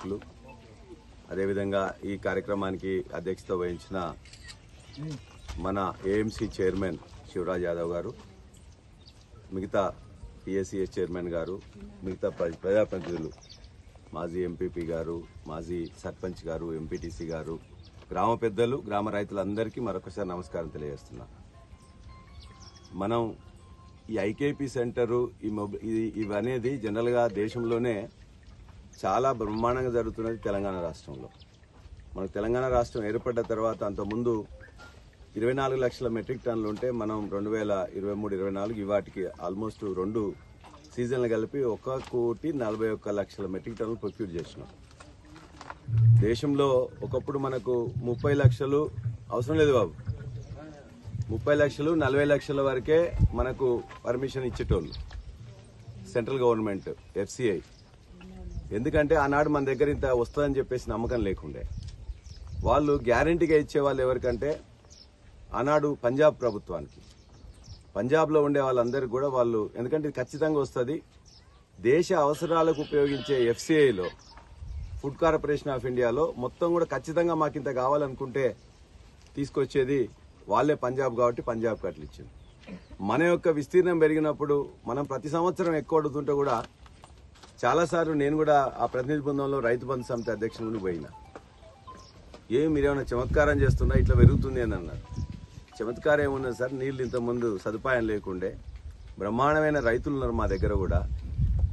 నాయకులు. అదేవిధంగా ఈ కార్యక్రమానికి అధ్యక్షత వహించిన మన ఏఎంసీ చైర్మన్ శివరాజ్ యాదవ్ గారు మిగతా పిఎస్సిఎస్ చైర్మన్ గారు మిగతా ప్ర- ప్రజాప్రతినిధులు మాజీ ఎంపీపీ గారు మాజీ సర్పంచ్ గారు ఎంపీటీసీ గారు గ్రామ పెద్దలు గ్రామ రైతులందరికీ మరొకసారి నమస్కారం తెలియజేస్తున్నా. మనం ఈ ఐకేపీ సెంటరు ఈ మొబ- ఇది ఇవనేది జనరల్గా దేశంలోనే చాలా బ్రహ్మాండంగా జరుగుతున్నది తెలంగాణ రాష్ట్రంలో. మనకు తెలంగాణ రాష్ట్రం ఏర్పడ్డ తర్వాత అంతకుముందు ఇరవై నాలుగు లక్షల మెట్రిక్ టన్నులు ఉంటే మనం రెండు వేల ఇరవై మూడు ఇరవై నాలుగు ఇవాటికి ఆల్మోస్ట్ రెండు సీజన్లు కలిపి ఒక కోటి నలభై ఒక్క లక్షల మెట్రిక్ టన్నులు ప్రొక్యూర్ చేసినాం. దేశంలో ఒకప్పుడు మనకు ముప్పై లక్షలు అవసరం లేదు బాబు. ముప్పై లక్షలు నలభై లక్షల వరకే మనకు పర్మిషన్ ఇచ్చేటోళ్ళు. Central government FCI. ఎందుకంటే ఆనాడు మన దగ్గర ఇంత వస్తుందని చెప్పేసి నమ్మకం లేకుండే. వాళ్ళు గ్యారంటీగా ఇచ్చే వాళ్ళు ఎవరికంటే ఆనాడు పంజాబ్ ప్రభుత్వానికి. పంజాబ్లో ఉండే వాళ్ళందరికీ కూడా వాళ్ళు ఎందుకంటే ఇది ఖచ్చితంగా వస్తుంది దేశ అవసరాలకు ఉపయోగించే ఎఫ్సిఐలో ఫుడ్ కార్పొరేషన్ ఆఫ్ ఇండియాలో మొత్తం కూడా ఖచ్చితంగా మాకు ఇంత కావాలనుకుంటే తీసుకొచ్చేది వాళ్ళే పంజాబ్ కాబట్టి పంజాబ్ అట్లా ఇచ్చింది. మన యొక్క విస్తీర్ణం పెరిగినప్పుడు మనం ప్రతి సంవత్సరం ఎక్కువ అడుగుతుంటే కూడా చాలాసార్లు నేను కూడా ఆ ప్రతినిధి బృందంలో రైతు బంధు సమితి అధ్యక్షుడు పోయినా. ఏం మీరేమైనా చమత్కారం చేస్తున్నా ఇట్లా పెరుగుతుంది అని అన్నారు. చమత్కారం ఏమున్నది సార్? నీళ్ళు ఇంతకుముందు సదుపాయం లేకుండే బ్రహ్మాండమైన రైతులు ఉన్నారు మా దగ్గర కూడా.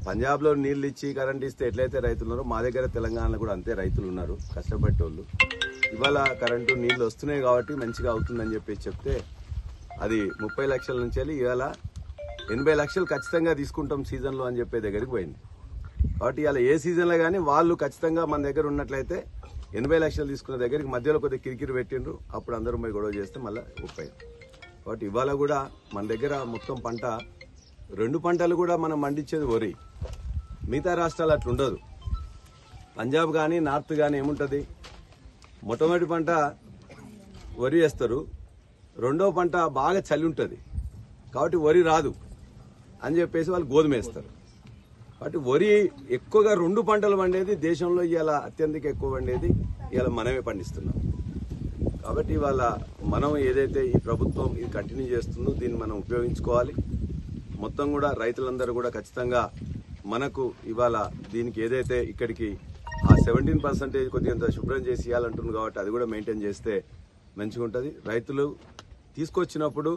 పంజాబ్లో నీళ్ళు ఇచ్చి కరెంట్ ఇస్తే ఎట్లయితే రైతులు ఉన్నారో మా దగ్గర తెలంగాణలో కూడా అంతే రైతులు ఉన్నారు కష్టపడేటోళ్ళు. ఇవాళ కరెంటు నీళ్ళు వస్తున్నాయి కాబట్టి మంచిగా అవుతుందని చెప్పేసి చెప్తే అది ముప్పై లక్షల నుంచి వెళ్ళి ఇవాళ ఎనభై లక్షలు ఖచ్చితంగా తీసుకుంటాం సీజన్లో అని చెప్పే దగ్గరికి పోయింది. కాబట్టి ఇలా ఏ సీజన్లో కానీ వాళ్ళు ఖచ్చితంగా మన దగ్గర ఉన్నట్లయితే ఎనభై లక్షలు తీసుకున్న దగ్గరికి మధ్యలో కొద్దిగా కిరికిరి పెట్టిండ్రు. అప్పుడు అందరూ పోయి గొడవ చేస్తే మళ్ళీ ముప్పై కాబట్టి ఇవాళ కూడా మన దగ్గర మొత్తం పంట రెండు పంటలు కూడా మనం పండించేది వరి. మిగతా రాష్ట్రాలు అట్లా ఉండదు. పంజాబ్ కానీ నార్త్ కానీ ఏముంటుంది? మొట్టమొదటి పంట వరి వేస్తారు. రెండో పంట బాగా చలి ఉంటుంది. కాబట్టి వరి రాదు అని చెప్పేసి వాళ్ళు గోధుమ వేస్తారు. కాబట్టి వరి ఎక్కువగా రెండు పంటలు పండేది దేశంలో ఇవాళ అత్యంతక ఎక్కువ పండేది ఇవాళ మనమే పండిస్తున్నాం. కాబట్టి ఇవాళ మనం ఏదైతే ఈ ప్రభుత్వం ఇది కంటిన్యూ చేస్తుందో దీన్ని మనం ఉపయోగించుకోవాలి. మొత్తం కూడా రైతులందరూ కూడా ఖచ్చితంగా మనకు ఇవాళ దీనికి ఏదైతే ఇక్కడికి ఆ సెవెంటీన్ పర్సెంటేజ్ కొద్దిగా శుభ్రం చేసి ఇవ్వాలంటుంది కాబట్టి అది కూడా మెయింటైన్ చేస్తే మంచిగా ఉంటుంది. రైతులు తీసుకొచ్చినప్పుడు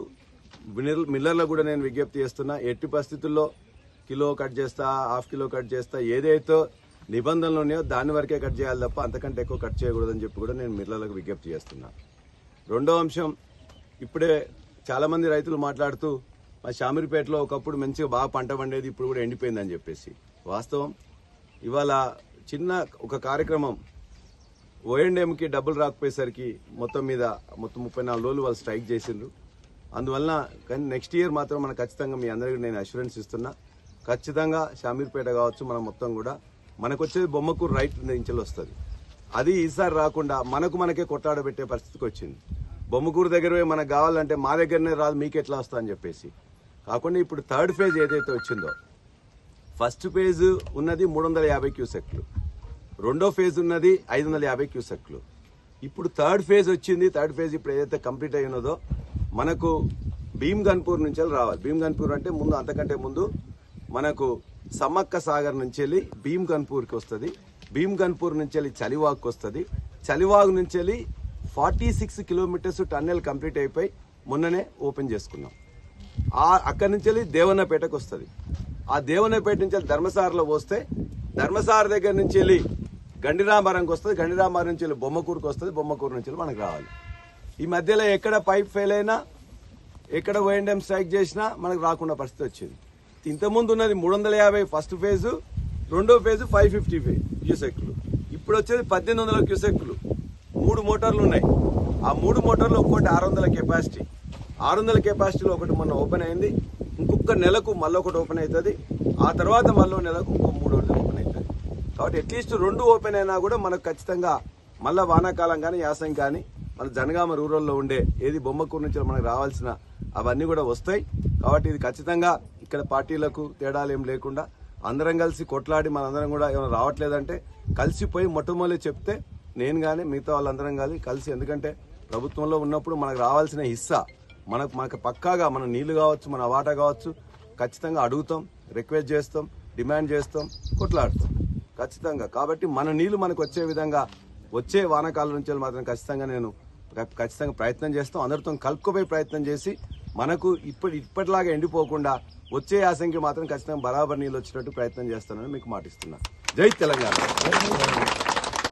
మిల్లర్ మిల్లర్లకు కూడా నేను విజ్ఞప్తి చేస్తున్నా ఎట్టి పరిస్థితుల్లో కిలో కట్ చేస్తా హాఫ్ కిలో కట్ చేస్తా ఏదైతే నిబంధనలు ఉన్నాయో దాని వరకే కట్ చేయాలి తప్ప అంతకంటే ఎక్కువ కట్ చేయకూడదని చెప్పి కూడా నేను మిల్లర్లకు విజ్ఞప్తి చేస్తున్నా. రెండో అంశం ఇప్పుడే చాలామంది రైతులు మాట్లాడుతూ మా షామీర్పేటలో ఒకప్పుడు మంచిగా బాగా పంట పండేది ఇప్పుడు కూడా ఎండిపోయిందని చెప్పేసి. వాస్తవం ఇవాళ చిన్న ఒక కార్యక్రమం ఓఎండ్ఎంకి డబ్బులు రాకపోయేసరికి మొత్తం మీద మొత్తం ముప్పై నాలుగు రోజులు వాళ్ళు స్ట్రైక్ చేసిండ్రు. అందువలన కానీ నెక్స్ట్ ఇయర్ మాత్రం మనం ఖచ్చితంగా మీ అందరికీ నేను అష్యూరెన్స్ ఇస్తున్నా. ఖచ్చితంగా షామీర్పేట కావచ్చు మనం మొత్తం కూడా. మనకు వచ్చేది బొమ్మకూరు రైట్ నుంచి వస్తుంది. అది ఈసారి రాకుండా మనకు మనకే కొట్టాడబెట్టే పరిస్థితికి వచ్చింది. బొమ్మకూరు దగ్గర పోయి మనకు కావాలంటే మా దగ్గరనే రాదు మీకు ఎట్లా వస్తా అని చెప్పేసి. కాకుండా ఇప్పుడు థర్డ్ ఫేజ్ ఏదైతే వచ్చిందో ఫస్ట్ ఫేజ్ ఉన్నది మూడు వందల యాభై క్యూసెక్లు. రెండో ఫేజ్ ఉన్నది ఐదు వందల యాభై క్యూసెక్లు. ఇప్పుడు థర్డ్ ఫేజ్ వచ్చింది థర్డ్ ఫేజ్ ఇప్పుడు ఏదైతే కంప్లీట్ అయినదో మనకు భీమ్ గన్పూర్ నుంచి రావాలి. భీమ్ గన్పూర్ అంటే ముందు అంతకంటే ముందు మనకు సమ్మక్క సాగర్ నుంచి వెళ్ళి భీమ్ గన్పూర్కి వస్తుంది. భీమ్ గన్పూర్ నుంచి వెళ్ళి చలివాగ్కి వస్తుంది. చలివాగ్ నుంచి వెళ్ళి forty six kilometres tunnel complete అయిపోయి మొన్ననే ఓపెన్ చేసుకున్నాం. ఆ అక్కడి నుంచి వెళ్ళి దేవన్నపేటకు వస్తుంది. ఆ దేవన్నపేట నుంచి వెళ్ళి ధర్మసారలో పోస్తే ధర్మసార దగ్గర నుంచి వెళ్ళి గండిరామారంకి వస్తుంది. గండిరామారం నుంచి వెళ్ళి బొమ్మకూరుకు వస్తుంది. బొమ్మకూరు నుంచి వెళ్ళి మనకు రావాలి. ఈ మధ్యలో ఎక్కడ పైప్ ఫెయిల్ అయినా ఎక్కడ ఓఎండ్ఎం స్ట్రైక్ చేసినా మనకు రాకుండా పరిస్థితి వచ్చింది. ఇంతకుముందు ఉన్నది మూడు వందల యాభై ఫస్ట్ ఫేజు రెండో ఫేజు ఫైవ్ ఫిఫ్టీ క్యూసెక్లు. ఇప్పుడు వచ్చేది పద్దెనిమిది వందల క్యూసెక్లు. మూడు మోటార్లు ఉన్నాయి. ఆ మూడు మోటార్లు ఒక్కోటి ఆరు వందల కెపాసిటీ. ఆరు వందల కెపాసిటీలో ఒకటి మొన్న ఓపెన్ అయింది. ఇంకొక నెలకు మళ్ళీ ఒకటి ఓపెన్ అవుతుంది ఆ తర్వాత మళ్ళీ నెలకు ఇంకో మూడు రోజులు ఓపెన్ అవుతుంది కాబట్టి అట్లీస్ట్ రెండు ఓపెన్ అయినా కూడా మనకు ఖచ్చితంగా మళ్ళీ వానాకాలం కానీ యాసం కానీ మన జనగామ రూరల్లో ఉండే ఏది బొమ్మకూరు నుంచి మనకు రావాల్సిన అవన్నీ కూడా వస్తాయి. కాబట్టి ఇది ఖచ్చితంగా ఇక్కడ పార్టీలకు తేడాలు ఏం లేకుండా అందరం కలిసి కొట్లాడి మనందరం కూడా ఏమైనా రావట్లేదంటే కలిసిపోయి మొట్టమొదటి చెప్తే నేను కానీ మిగతా వాళ్ళందరం కానీ కలిసి ఎందుకంటే ప్రభుత్వంలో ఉన్నప్పుడు మనకు రావాల్సిన హిస్సా మనకు మనకు పక్కాగా మన నీళ్ళు కావచ్చు మన వాటా కావచ్చు ఖచ్చితంగా అడుగుతాం రిక్వెస్ట్ చేస్తాం డిమాండ్ చేస్తాం కొట్లాడుతాం. ఖచ్చితంగా. కాబట్టి మన నీళ్ళు మనకు వచ్చే విధంగా వచ్చే వానకాల నుంచి మాత్రం ఖచ్చితంగా నేను ఖచ్చితంగా ప్రయత్నం చేస్తాం. అందరితో కలుపుకోపోయే ప్రయత్నం చేసి మనకు ఇప్పటి ఇప్పటిలాగా ఎండిపోకుండా వచ్చే యాసంకి మాత్రం ఖచ్చితంగా బరాబర్ నీళ్ళు వచ్చినట్టు ప్రయత్నం చేస్తానని మీకు మాటిస్తున్నా. జై తెలంగాణ.